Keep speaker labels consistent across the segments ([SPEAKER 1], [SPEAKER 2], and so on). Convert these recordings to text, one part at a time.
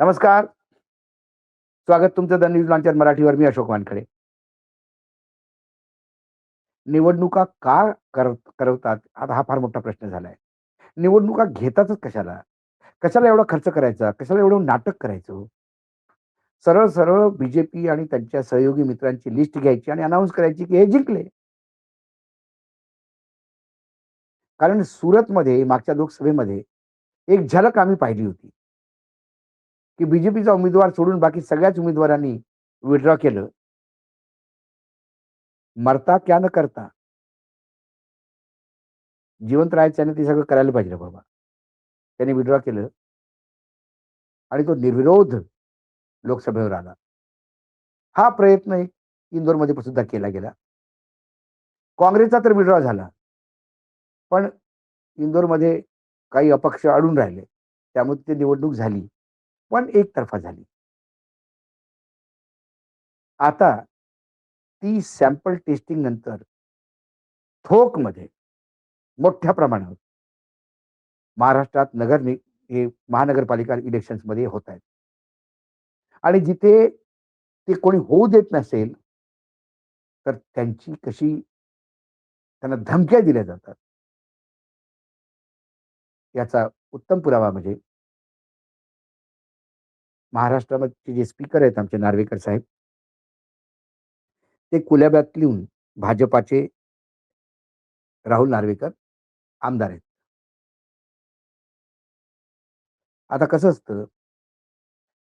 [SPEAKER 1] नमस्कार. स्वागत तुमचं द न्यूज लॉन्चर मराठीवर. मी अशोक वानखडे. निवडणुका का कर करवतात? आता हा फार मोठा प्रश्न झालाय. निवडणुका घेतातच कशाला? कशाला एवढा खर्च करायचा? कशाला एवढं नाटक करायचं? सरळ सरळ बीजेपी आणि त्यांच्या सहयोगी मित्रांची लिस्ट घ्यायची आणि अनाऊन्स करायची की हे जिंकले. कारण सुरतमध्ये मागच्या लोकसभेमध्ये एक झलक आम्ही पाहिली होती. की बीजेपीचा उमेदवार सोडून बाकी सगळ्याच उमेदवारांनी विड्रॉ केलं. मरता क्या न करता. जिवंत राहायच्याने ते सगळं करायला पाहिजे बाबा. त्याने विड्रॉ केलं. आणि तो निर्विरोध लोकसभेवर आला. हा प्रयत्न इंदोरमध्ये सुद्धा केला गेला. काँग्रेसचा तर विड्रॉ झाला. पण इंदोरमध्ये काही अपक्ष अडून राहिले. त्यामुळे ते निवडणूक झाली. पण एकतर्फा झाली. आता ती सॅम्पल टेस्टिंग नंतर थोकमध्ये मोठ्या प्रमाणावर महाराष्ट्रात नगर नि- हे महानगरपालिका इलेक्शन्समध्ये होत आहेत. आणि जिथे ते कोणी होऊ देत नसेल तर त्यांची कशी त्यांना धमक्या दिल्या जातात. याचा उत्तम पुरावा म्हणजे महाराष्ट्रामध्ये जे स्पीकर आहेत आमचे नार्वेकर साहेब ते कुल्याब्यात लिहून भाजपाचे राहुल नार्वेकर आमदार आहेत. आता कसं असतं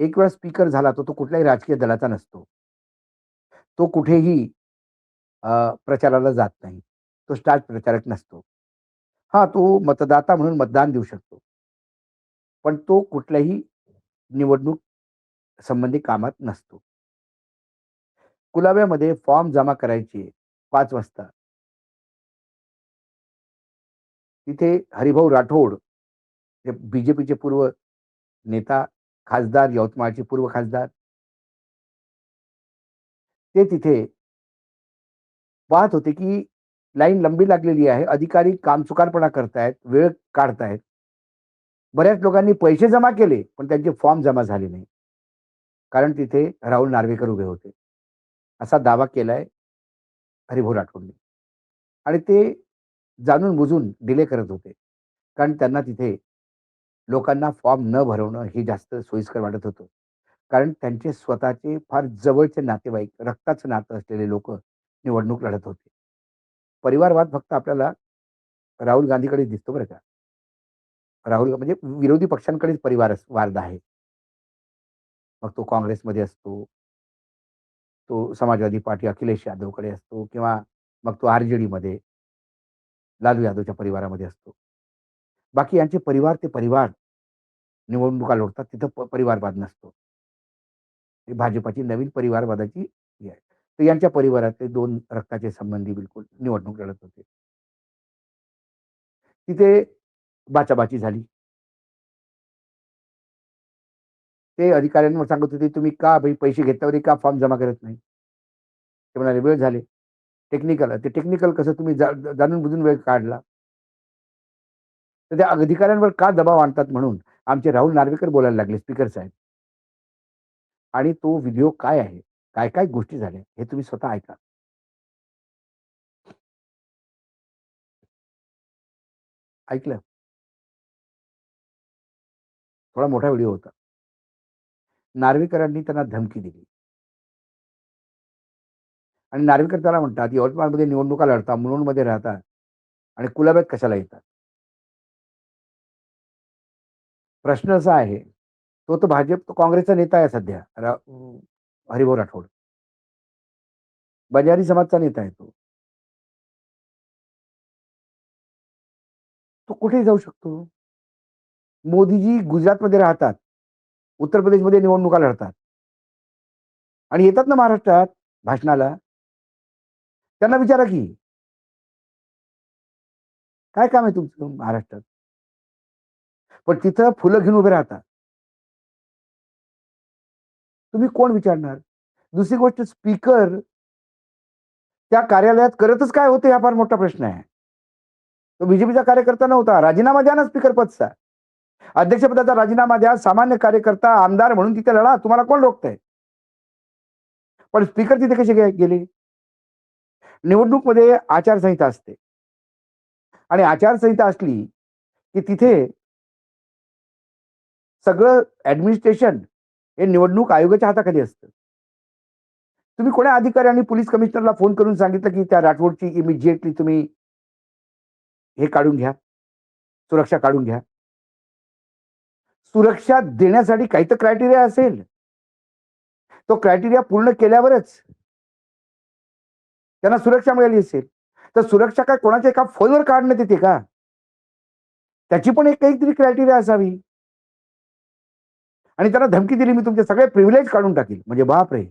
[SPEAKER 1] एक वेळा स्पीकर झाला तो तो कुठल्याही राजकीय दलाचा नसतो. तो कुठेही प्रचाराला जात नाही. तो स्टार प्रचारक नसतो. हा तो मतदाता म्हणून मतदान देऊ शकतो. पण तो कुठल्याही निवडणूक संबंधी कामात नसतो. कुलाव्यामध्ये फॉर्म जमा करायचे पाच वाजता. तिथे हरिभाऊ राठोड बीजेपीचे पूर्व नेता खासदार यवतमाळचे पूर्व खासदार. ते तिथे पाहत होते की लाईन लंबी लागलेली आहे अधिकारी कामचुकारपणा करतायत वेळ काढतायत. बऱ्याच लोकांनी पैसे जमा केले पण त्यांचे फॉर्म जमा झाले नाही. कारण तिथे राहुल नार्वेकर उभे होते. असा दावा केलाय हरिभाऊ राठोडने. आणि ते जाणून बुजून डिले करत होते. कारण त्यांना तिथे लोकांना फॉर्म न भरवणं हे जास्त सोयीस्कर वाटत होतं. कारण त्यांचे स्वतःचे फार जवळचे नातेवाईक रक्ताचं नातं असलेले लोक निवडणूक लढत होते. परिवारवाद फक्त आपल्याला राहुल गांधीकडे दिसतो बरं का. राहुल म्हणजे विरोधी पक्षांकडेच परिवार वाद आहे. मग तो काँग्रेसमध्ये असतो. तो समाजवादी पार्टी अखिलेश यादवकडे असतो किंवा मग तो आर जे डीमध्ये लालू यादवच्या परिवारामध्ये असतो. बाकी यांचे परिवार ते परिवार निवडणुका लढतात तिथं प- परिवारवाद नसतो. ही भाजपाची नवीन परिवारवादाची हे आहे. तर यांच्या परिवारातले दोन रक्ताचे संबंधी बिलकुल निवडणूक लढत होते. तिथे बाचाबाची झाली. ते अधिकाऱ्यांवर सांगत होते तुम्ही का भाई पैसे घेतल्यावर का फॉर्म जमा करत नाही? ते म्हणाले वेळ झाले. टेक्निकल ते टेक्निकल कसं तुम्ही जा- जाणून बुजून वेळ काढला. तर त्या अधिकाऱ्यांवर का दबाव आणतात म्हणून आमचे राहुल नार्वेकर बोलायला लागले स्पीकर साहेब. आणि तो व्हिडिओ काय आहे? काय काय गोष्टी झाल्या? हे तुम्ही स्वतः ऐका. ऐकलं? थोडा मोठा व्हिडिओ होता. नार्वेकरांनी त्यांना धमकी दिली. आणि नार्वेकर त्याला म्हणतात यवतमाळमध्ये निवडणुका लढता मुलुंडमध्ये राहतात आणि कुलाब्यात कशाला येतात? प्रश्न असा आहे तो तो भाजप तो काँग्रेसचा नेता आहे सध्या हरिभाऊ राठोड. बजारी समाजचा नेता आहे तो. तो कुठेही जाऊ शकतो. मोदीजी गुजरातमध्ये राहतात. उत्तर प्रदेशमध्ये निवडणुका लढतात. आणि येतात ना महाराष्ट्रात भाषणाला. त्यांना विचारा की काय काम आहे तुमचं महाराष्ट्रात? पण तिथं फुलं घेऊन उभे राहतात. तुम्ही कोण विचारणार? दुसरी गोष्ट स्पीकर त्या कार्यालयात करतच काय होते हा फार मोठा प्रश्न आहे. तो बीजेपीचा कार्यकर्ता नव्हता. राजीनामा द्या ना स्पीकर पदचा. अध्यक्षपदाचा राजीनामा द्या सामान्य कार्यकर्ता आमदार म्हणून तिथे लढा तुम्हाला कोण रोखतंय? पण स्पीकर तिथे कसे गे- गेले? निवडणूकमध्ये आचारसंहिता असते. आणि आचारसंहिता असली की तिथे सगळं ऍडमिनिस्ट्रेशन हे निवडणूक आयोगाच्या हाताखाली असतं. तुम्ही कोण्या अधिकारी पोलीस कमिशनरला फोन करून सांगितलं की त्या राठोडची इमिजिएटली तुम्ही हे काढून घ्या सुरक्षा काढून घ्या? सुरक्षा देण्यासाठी काही तर क्रायटेरिया असेल. तो क्रायटेरिया पूर्ण केल्यावरच त्यांना सुरक्षा मिळाली असेल. तर सुरक्षा काय कोणाच्या एका फोनवर काढण्यात येते का? त्याची पण एक काहीतरी क्रायटेरिया असावी. आणि त्यांना धमकी दिली मी तुमचे सगळे प्रिव्हिलेज काढून टाकेल. म्हणजे बाप रे.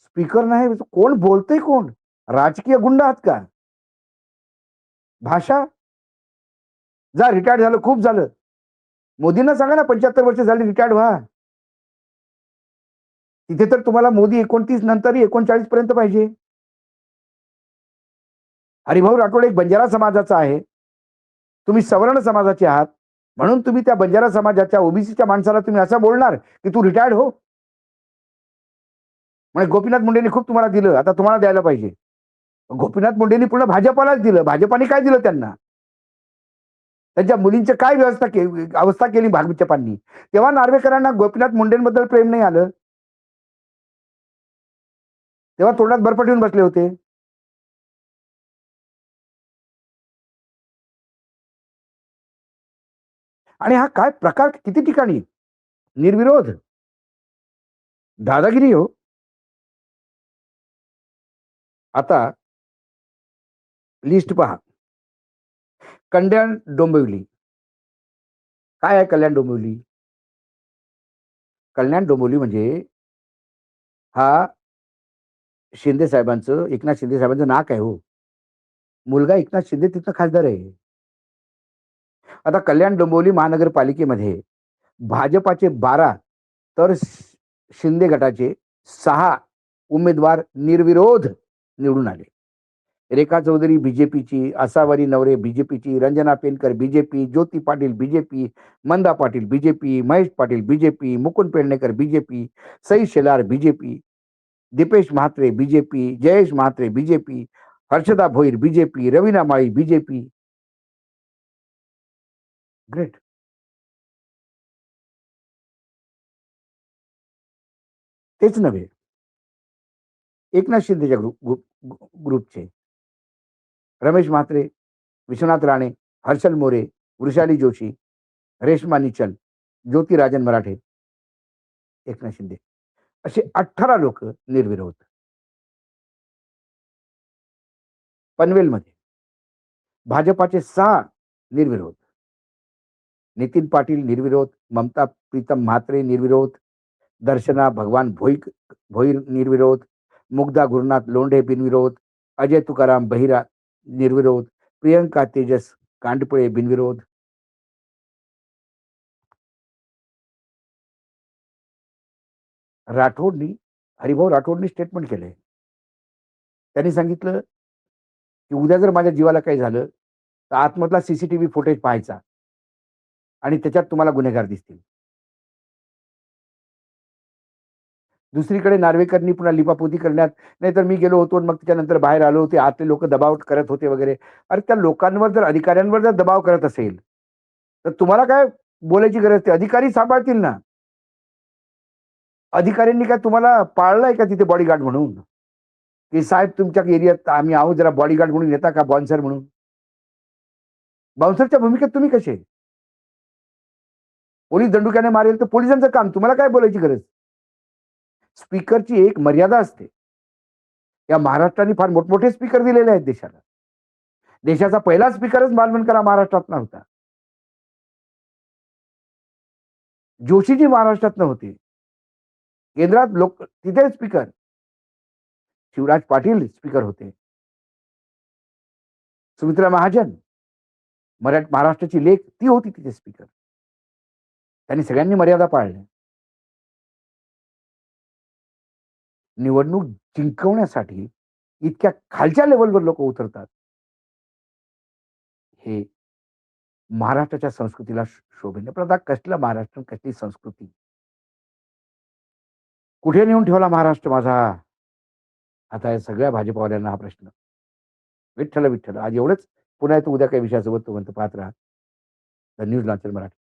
[SPEAKER 1] स्पीकर नाही कोण बोलतय कोण? राजकीय गुंड आहात का? भाषा? जा रिटायर्ड झालं खूप झालं. मोदींना सांगा ना पंच्याहत्तर वर्ष झाली रिटायर्ड व्हा. तिथे तर तुम्हाला मोदी एकोणतीस नंतर एकोणचाळीस पर्यंत पाहिजे. हरिभाऊ राठोड एक बंजारा समाजाचा आहे. तुम्ही सवर्ण समाजाचे आहात. म्हणून तुम्ही त्या बंजारा समाजाच्या ओबीसीच्या माणसाला तुम्ही असं बोलणार की तू रिटायर्ड हो. म्हणजे गोपीनाथ मुंडेंनी खूप तुम्हाला दिलं. आता तुम्हाला द्यायला पाहिजे. गोपीनाथ मुंडेंनी पूर्ण भाजपालाच दिलं. भाजपाने काय दिलं त्यांना? त्यांच्या मुलींची काय व्यवस्था केली अवस्था केली भाजपच्यपांनी तेव्हा नार्वेकरांना गोपीनाथ मुंडेंबद्दल प्रेम नाही आलं. तेव्हा तोंडात बर्फ ठेवून बसले होते. आणि हा काय प्रकार किती ठिकाणी? निर्विरोध. दादागिरी हो. आता लिस्ट पहा. कल्याण डोंबिवली. काय आहे कल्याण डोंबिवली? कल्याण डोंबिवली म्हणजे हा शिंदे साहेबांचं एकनाथ शिंदे साहेबांचं नाक आहे हो. मुलगा एकनाथ शिंदे तिथं खासदार आहे. आता कल्याण डोंबिवली महानगरपालिकेमध्ये भाजपाचे बारा तर शिंदे गटाचे सहा उमेदवार निर्विरोध निवडून आले. रेखा चौधरी बीजेपीची आसावारी Navare बीजेपीची Ranjana Penkar BJP Jyoti Patil BJP Manda Patil BJP Mahesh Patil BJP Mukund Pednekar BJP Sai Shelar BJP Deepesh Mhatre BJP Jayesh Mhatre BJP Harshada Bhoir BJP Raveena Mali BJP. Great तेच नव्हे. Eknath शिंदेच्या group group ग्रुपचे. रमेश म्हात्रे विश्वनाथ राणे हर्षल मोरे वृषाली जोशी रेश्मा निचल ज्योतिराजन मराठे एकनाथ शिंदे. असे अठरा लोक निर्विरोध. पनवेलमध्ये भाजपाचे सहा निर्विरोध. नितीन पाटील निर्विरोध ममता प्रीतम म्हात्रे निर्विरोध दर्शना भगवान भोईक भोईर निर्विरोध मुग्धा गुरुनाथ लोंढे बिनविरोध अजय तुकाराम बहिरा निर्विरोध प्रियंका तेजस कांडपुळे बिनविरोध. राठोडनी हरिभाऊ राठोडनी स्टेटमेंट केलंय. त्यांनी सांगितलं की उद्या जर माझ्या जीवाला काही झालं तर आतमधला सीसीटीव्ही फुटेज पाहायचा आणि त्याच्यात तुम्हाला गुन्हेगार दिसतील. दुसरीकडे नार्वेकरनी पुन्हा लिपापोती करण्यात नाहीतर मी गेलो होतो आणि मग त्याच्यानंतर बाहेर आलो होते आतले लोक दबाव करत होते वगैरे. अरे त्या लोकांवर जर अधिकाऱ्यांवर जर दबाव करत असेल तर तुम्हाला काय बोलायची गरज ते अधिकारी सांभाळतील ना. अधिकाऱ्यांनी काय तुम्हाला पाळलंय का तिथे बॉडीगार्ड म्हणून? की साहेब तुमच्या एरियात आम्ही आहोत जरा बॉडीगार्ड म्हणून येता का बॉन्सर म्हणून? बाउन्सरच्या भूमिकेत तुम्ही कसे? पोलीस दंडुक्याने मारेल तर पोलिसांचं काम तुम्हाला काय बोलायची गरज? स्पीकरची एक मर्यादा असते. या महाराष्ट्राने फार मोठमोठे स्पीकर दिलेले आहेत देशाला. देशाचा पहिला स्पीकरच मालवणकरा महाराष्ट्रात महाराष्ट्रातला होता जोशीजी महाराष्ट्रातनं होते केंद्रात लोक तिथे स्पीकर. शिवराज पाटील स्पीकर होते. सुमित्रा महाजन. मराठ महाराष्ट्राची लेख ती होती तिथे स्पीकर. त्यांनी सगळ्यांनी मर्यादा पाळल्या. निवडणूक जिंकवण्यासाठी इतक्या खालच्या लेवलवर लोक उतरतात हे महाराष्ट्राच्या संस्कृतीला शोभेने पण आता कसलं महाराष्ट्र, कसली संस्कृती? कुठे नेऊन ठेवला महाराष्ट्र माझा? आता या सगळ्या भाजपावाल्यांना हा प्रश्न. विठ्ठल, विठ्ठल. आज एवढंच. पुन्हा येतो उद्या काही विषयासोबत म्हणतो पाहत राहा. The news launcher Marathi.